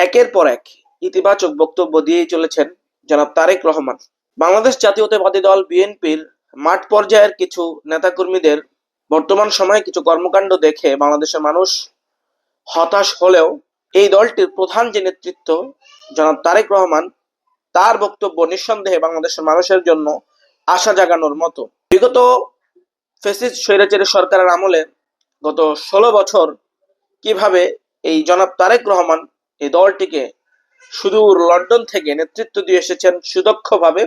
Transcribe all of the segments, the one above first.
একের পর এক ইতিবাচক বক্তব্য দিয়েই চলেছেন জনাব তারেক রহমান। বাংলাদেশ জাতীয়তাবাদী দল বিএনপির মাঠ পর্যায়ের কিছু নেতাকর্মীদের বর্তমান সময়ে কিছু কর্মকাণ্ড দেখে বাংলাদেশের মানুষ হতাশ হলেও এই দলটির প্রধান যে নেতৃত্ব জনাব তারেক রহমান, তার বক্তব্য নিঃসন্দেহে বাংলাদেশের মানুষের জন্য আশা জাগানোর মতো। বিগত ফেসিস স্বৈরাচারী সরকারের আমলে গত ষোলো বছর কীভাবে এই জনাব তারেক রহমান এই দলটিকে সুদূর লন্ডন থেকে নেতৃত্ব দিয়ে এসেছেন সুদক্ষভাবে,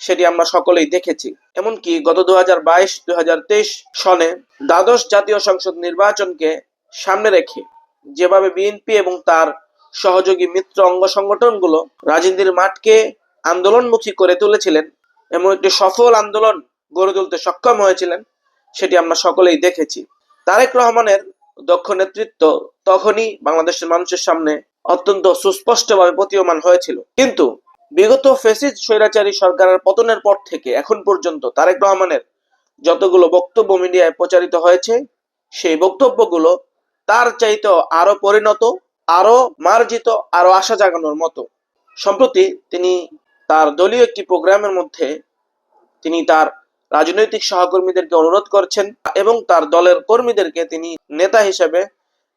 সেটি আমরা সকলেই দেখেছি। এমনকি গত দু হাজার বাইশ দু হাজার তেইশ সনে দ্বাদশ জাতীয় সংসদ নির্বাচনকে সামনে রেখে যেভাবে বিএনপি এবং তার সহযোগী মিত্র অঙ্গ সংগঠনগুলো রাজনীতির মাঠকে আন্দোলনমুখী করে তুলেছিলেন এবং একটি সফল আন্দোলন গড়ে তুলতে সক্ষম হয়েছিলেন, সেটি আমরা সকলেই দেখেছি। তারেক রহমানের দক্ষ নেতৃত্ব তখনই বাংলাদেশের মানুষের সামনে অত্যন্ত সুস্পষ্টভাবে প্রতীয়মান হয়েছিল। কিন্তু বিগত ফেসিস স্বৈরাচারী সরকারের পতনের পর থেকে এখন পর্যন্ত তারেক রহমানের যতগুলো বক্তব্য মিডিয়ায় প্রচারিত হয়েছে, সেই বক্তব্যগুলো তার চাইতেও আরও পরিণত আরও মার্জিত আরও আশা জাগানোর মতো। সম্প্রতি তিনি তার দলীয় একটি প্রোগ্রামের মধ্যে তিনি তার রাজনৈতিক সহকর্মীদেরকে অনুরোধ করছেন এবং তার দলের কর্মীদেরকে তিনি নেতা হিসেবে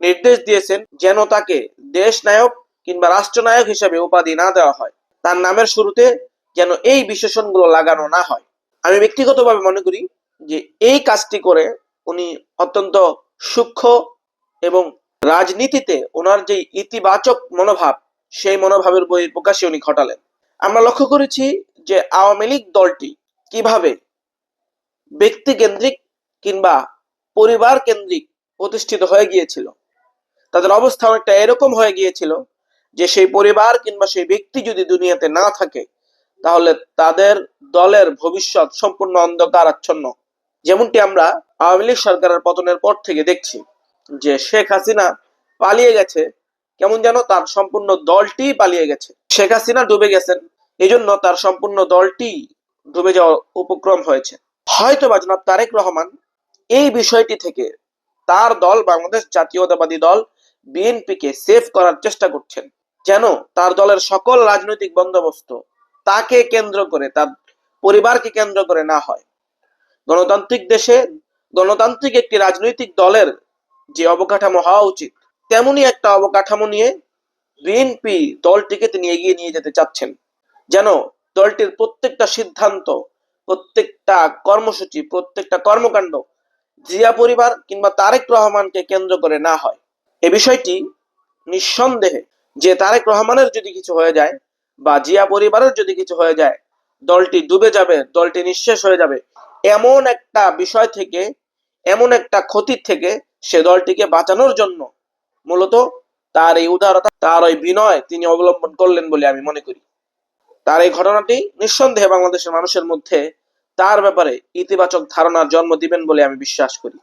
নির্দেশ দিয়েছেন যেন তাকে দেশ নায়ক কিংবা রাষ্ট্রনায়ক হিসেবে উপাধি না দেওয়া হয়। তার নামের শুরুতে যেন এই বিশেষণগুলো লাগানো না হয়। আমি ব্যক্তিগতভাবে মনে করি যে এই কাজটি করে উনি অত্যন্ত সূক্ষ্ম এবং রাজনীতিতে ওনার যে ইতিবাচক মনোভাব, সেই মনোভাবের বই প্রকাশে উনি ঘটালেন। আমরা লক্ষ্য করেছি যে আওয়ামী লীগ দলটি কীভাবে ব্যক্তি কেন্দ্রিক কিংবা পরিবার কেন্দ্রিক প্রতিষ্ঠিত হয়ে গিয়েছিল। তাদের অবস্থা অনেকটা এরকম হয়ে গিয়েছিল যে সেই পরিবার কিংবা সেই ব্যক্তি যদি দুনিয়াতে না থাকে, তাহলে তাদের দলের ভবিষ্যৎ সম্পূর্ণ অন্ধকার আচ্ছন্ন যেমনটি আমরা আওয়ামী লীগ সরকারের পতনের পর থেকে দেখছি যে শেখ হাসিনা পালিয়ে গেছে, কেমন যেন তার সম্পূর্ণ দলটি পালিয়ে গেছে। শেখ হাসিনা ডুবে গেছেন এই জন্য তার সম্পূর্ণ দলটি ডুবে যাওয়ার উপক্রম হয়েছে। হয়তো বা জনাব তারেক রহমান এই বিষয়টি থেকে তার দল, বাংলাদেশ জাতীয়তাবাদী দল বিএনপিকে সেভ করার চেষ্টা করছেন। যেন তার দলের সকল রাজনৈতিক বন্দোবস্ত তাকে কেন্দ্র করে, তার পরিবারকে কেন্দ্র করে না হয়। গণতান্ত্রিক দেশে গণতান্ত্রিক একটি রাজনৈতিক দলের যে অবকাঠামো হওয়া উচিত তেমনি একটা অবকাঠামো নিয়ে বিএনপি দলটিকে তিনি এগিয়ে নিয়ে যেতে চাচ্ছেন। যেন দলটির প্রত্যেকটা সিদ্ধান্ত, প্রত্যেকটা কর্মসূচি, প্রত্যেকটা কর্মকাণ্ড জিয়া পরিবার কিংবা তারেক রহমানকে কেন্দ্র করে না হয়। এ বিষয়টি নিঃসন্দেহে যে তারেক রহমানের যদি কিছু হয়ে যায় বা জিয়া পরিবারের যদি কিছু হয়ে যায়, দলটি ডুবে যাবে, দলটি নিঃশেষ হয়ে যাবে, এমন একটা বিষয় থেকে, এমন একটা ক্ষতির থেকে সে দলটিকে বাঁচানোর জন্য মূলত তার এই উদারতা, তার ওই বিনয় তিনি অবলম্বন করলেন বলে আমি মনে করি। তার এই ঘটনাটি নিঃসন্দেহে বাংলাদেশের মানুষের মধ্যে তার ব্যাপারে ইতিবাচক ধারণার জন্ম দিবেন বলে আমি বিশ্বাস করি।